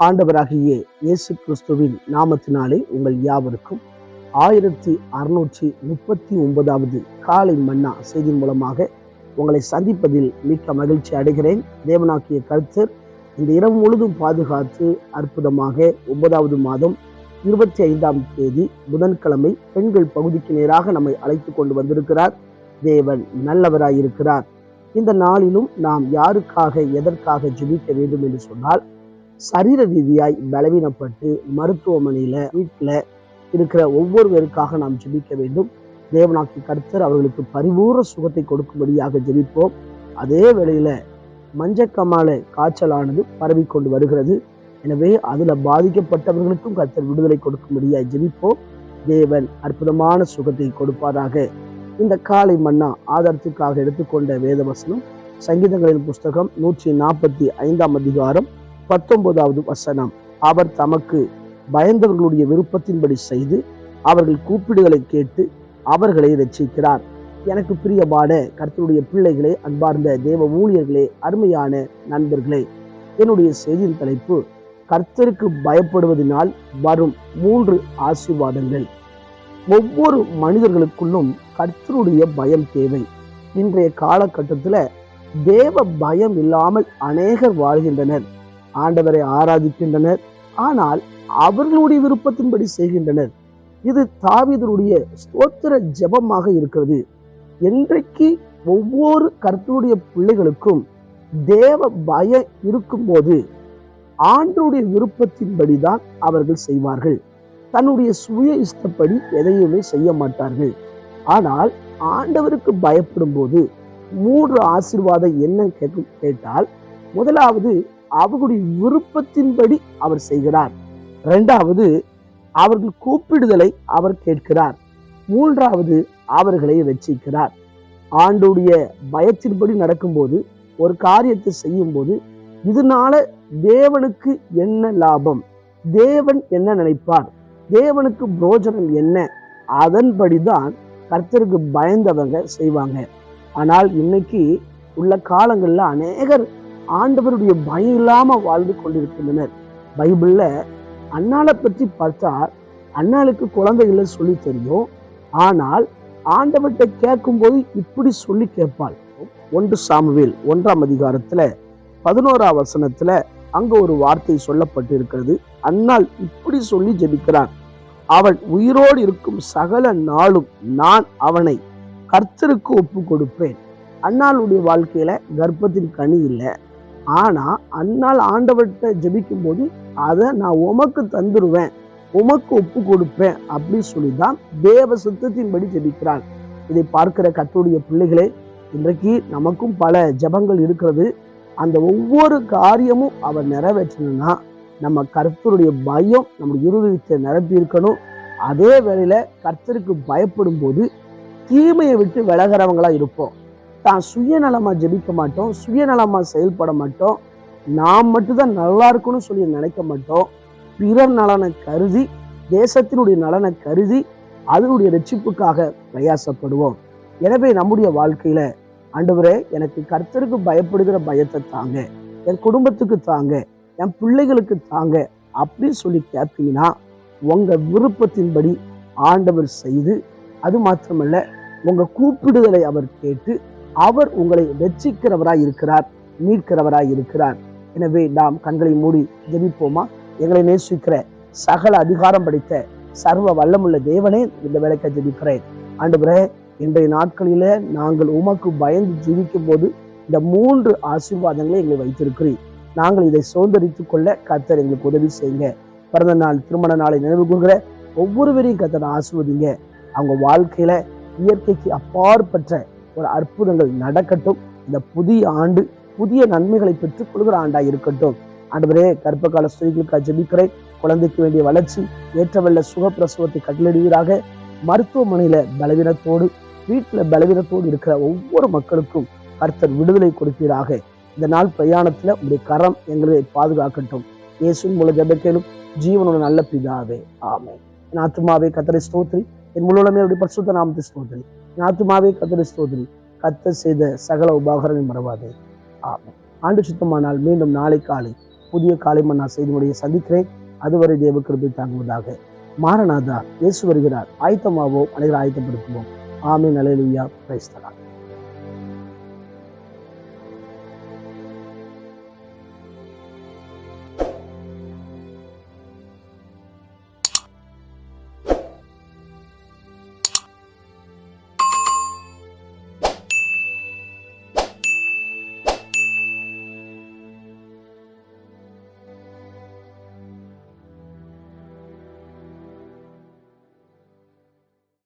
ஆண்டவராகிய இயேசு கிறிஸ்துவின் நாமத்தினாலே உங்கள் யாவருக்கும் ஆயிரத்தி அறுநூற்றி முப்பத்தி ஒன்பதாவது காலை மன்னா செய்தி மூலமாக உங்களை சந்திப்பதில் மிக்க மகிழ்ச்சி அடைகிறேன். தேவனாக்கிய கருத்தர் இந்த இரவு முழுதும் பாதுகாத்து அற்புதமாக ஒன்பதாவது மாதம் இருபத்தி ஐந்தாம் தேதி புதன்கிழமை பெண்கள் பகுதிக்கு நேராக நம்மை அழைத்து கொண்டு வந்திருக்கிறார். தேவன் நல்லவராயிருக்கிறார். இந்த நாளிலும் நாம் யாருக்காக எதற்காக ஜெபிக்க வேண்டும் என்று சொன்னால் சரீர ரீதியாய் பலவீனப்பட்டு மருத்துவமனையில வீட்டில் இருக்கிற ஒவ்வொருவருக்காக நாம் ஜெபிக்க வேண்டும். தேவனாக்கி கர்த்தர் அவர்களுக்கு பரிபூர்ண சுகத்தை கொடுக்கும்படியாக ஜெபிப்போம். அதே வேளையில மஞ்சக்கமால காய்ச்சலானது பரவி கொண்டு வருகிறது. எனவே அதுல பாதிக்கப்பட்டவர்களுக்கும் கர்த்தர் விடுதலை கொடுக்கும்படியாக ஜெபிப்போம். தேவன் அற்புதமான சுகத்தை கொடுப்பாராக. இந்த காலை மன்னா ஆதாரத்துக்காக எடுத்துக்கொண்ட வேதவசனம் சங்கீதங்களின் புஸ்தகம் நூற்றி நாற்பத்தி ஐந்தாம் அதிகாரம் பத்தொன்பதாவது வசனம். அவர் தமக்கு பயந்தவர்களுடைய விருப்பத்தின்படி செய்து அவர்கள் கூப்பிடுதலை கேட்டு அவர்களை ரட்சிக்கிறார் எனக்கு பிரியமான கர்த்தருடைய பிள்ளைகளே அன்பார்ந்த தேவ ஊழியர்களே அருமையான நண்பர்களே என்னுடைய செய்தியின் தலைப்பு கர்த்தருக்கு பயப்படுவதனால் வரும் மூன்று ஆசீர்வாதங்கள். ஒவ்வொரு மனிதர்களுக்குள்ளும் கர்த்தருடைய பயம் தேவை. இன்றைய காலகட்டத்தில் தேவ பயம் இல்லாமல் அநேகர் வாழ்கின்றனர். ஆண்டவரை ஆராதிக்கின்றனர். ஆனால் அவர்களுடைய விருப்பத்தின்படி செய்கின்றனர். இது தாவிதருடைய ஸ்தோத்திர ஜெபமாக இருக்கிறது. என்றைக்கு ஒவ்வொரு கர்த்தருடைய பிள்ளைகளுக்கும் தேவ பயம் இருக்கும்போது ஆண்டருடைய விருப்பத்தின்படிதான் அவர்கள் செய்வார்கள். தன்னுடைய சுய இஷ்டப்படி எதையுமே செய்ய மாட்டார்கள். ஆனால் ஆண்டவருக்கு பயப்படும் போது மூன்று ஆசீர்வாதம் என்ன கேட்கும் கேட்டால் முதலாவது அவர்களுடைய விருப்பத்தின்படி அவர் செய்கிறார். இரண்டாவது அவர்கள் கூப்பிடுதலை அவர் கேட்கிறார். மூன்றாவது அவர்களை ரட்சிக்கிறார். ஆண்டுடைய பயத்தின்படி நடக்கும்போது ஒரு காரியத்தை செய்யும் போது இதனால தேவனுக்கு என்ன லாபம்? தேவன் என்ன நினைப்பார்? தேவனுக்கு புரோஜனம் என்ன? அதன்படிதான் கர்த்தருக்கு பயந்தவங்க செய்வாங்க. ஆனால் இன்னைக்கு உள்ள காலங்களில் அநேகர் ஆண்டவருடைய பயம் இல்லாமல் வாழ்ந்து கொண்டிருக்கின்றனர். பைபிள்ல அண்ணாளை பற்றி பார்த்தா அண்ணாளுக்கு குழந்தைகளை சொல்லி தெரியும். ஆனால் ஆண்டவர்கிட்ட கேட்கும்போது இப்படி சொல்லி கேட்பாள். ஒன்று சாமுவேல் ஒன்றாம் அதிகாரத்துல பதினோரா வசனத்தில் அங்க ஒரு வார்த்தை சொல்லப்பட்டிருக்கிறது. அன்னால் இப்படி சொல்லி ஜெபிக்கிறார் அவன் உயிரோடு இருக்கும் சகல நாளும் நான் அவனை கர்த்தருக்கு ஒப்பு கொடுப்பேன் அண்ணாளுடைய வாழ்க்கையில கர்ப்பத்தின் கனி இல்லை. ஆனா அன்னாள் ஆண்டவர்கிட்ட ஜபிக்கும் போது அதை நான் உமக்கு தந்துடுவேன் உமக்கு ஒப்பு கொடுப்பேன் அப்படின்னு சொல்லி தான் தேவ சுத்தத்தின்படி ஜபிக்கிறான். இதை பார்க்கிற கத்துடைய பிள்ளைகளே இன்றைக்கு நமக்கும் பல ஜெபங்கள் இருக்கிறது. அந்த ஒவ்வொரு காரியமும் அவர் நிறைவேற்றணும்னா நம்ம கர்த்தருடைய பயம் நம்முடைய இருதயத்தை நிரப்பி இருக்கணும். அதே வேளையில கர்த்தருக்கு பயப்படும் போது தீமையை விட்டு விலகிறவங்களா இருப்போம். தான் சுயநலமா ஜெபிக்க மாட்டோம் சுயநலமா செயல்பட மாட்டோம். நாம் மட்டும்தான் நல்லா இருக்கணும்னு சொல்லி நினைக்க மாட்டோம். பிறர் நலனை கருதி தேசத்தினுடைய நலனை கருதி அதனுடைய ரட்சிப்புக்காக பிரயாசப்படுவோம். எனவே நம்முடைய வாழ்க்கையில ஆண்டவரே எனக்கு கர்த்தருக்கு பயப்படுகிற பயத்தை தாங்க. என் குடும்பத்துக்கு தாங்க. என் பிள்ளைகளுக்கு தாங்க அப்படின்னு சொல்லி கேட்பீங்கன்னா உங்க விருப்பத்தின்படி ஆண்டவர் செய்து அது மாத்திரமல்ல உங்க கூப்பிடுதலை அவர் கேட்டு அவர் உங்களை ரட்சிக்கிறவராய் இருக்கிறார் மீட்கிறவராய் இருக்கிறார். எனவே நாம் கண்களை மூடி ஜெபிப்போமா? எங்களை நேசிக்கிற சகல அதிகாரம் படைத்த சர்வ வல்லமுள்ள தேவனே இந்த வேலைக்கு ஜெபிக்கிறேன். ஆண்டவரே இன்றைய நாட்களில நாங்கள் உமக்கு பயந்து ஜீவிக்கும் போது இந்த மூன்று ஆசீர்வாதங்களை எங்களை வைத்திருக்கிறீர். நாங்கள் இதை சுதந்திரித்துக் கொள்ள கர்த்தர் எங்களுக்கு உதவி செய்யுங்க. பிறந்த நாள் திருமண நாளை நினைவு கூறுகிற ஒவ்வொருவரையும் கர்த்தர் ஆசிர்வதிங்க. அவங்க வாழ்க்கையில இயற்கைக்கு அப்பாற்பட்ட ஒரு அற்புதங்கள் நடக்கட்டும். இந்த புதிய ஆண்டு புதிய நன்மைகளை பெற்றுக் கொள்கிற ஆண்டா இருக்கட்டும். ஆண்டவரே கர்ப்பகால ஸ்திரீகளுக்காக ஜெபிக்கிறேன். குழந்தைக்கு வேண்டிய வளர்ச்சி ஏற்றவல்ல சுகப்பிரசவத்தை கட்டளிடுவீராக மருத்துவமனையில பலவீனத்தோடு வீட்டுல பலவீனத்தோடு இருக்கிற ஒவ்வொரு மக்களுக்கும் கர்த்தர் விடுதலை கொடுப்பீராக. இந்த நாள் பிரயாணத்துல உங்களுடைய கரம் எங்களை பாதுகாக்கட்டும். இயேசுவின் மூல ஜபக்கேலும் ஜீவனோட நல்ல பிதாவே. ஆமே என் ஆத்மாவே கத்தரை ஸ்தோத்ரி என் முழுமே பரிசுத்த நாமத்தை ஸ்தோத்ரி என் ஆத்மாவே கத்தரை ஸ்தோத்ரி கத்த செய்த சகல உபாகரங்களை மறவாதே. ஆமே ஆண்டு சுத்தமானால் மீண்டும் நாளை காலை புதிய காலை நான் செய்தி முறையை சந்திக்கிறேன். அதுவரை தேவ கிருபை தாங்குவதாக. மாரநாதா இயேசு வருகிறார். ஆயத்தமாவோம் அனைவரும் ஆயத்தப்படுத்துவோம். ஆமே அலையலுயா பிரைஸ்தலாம்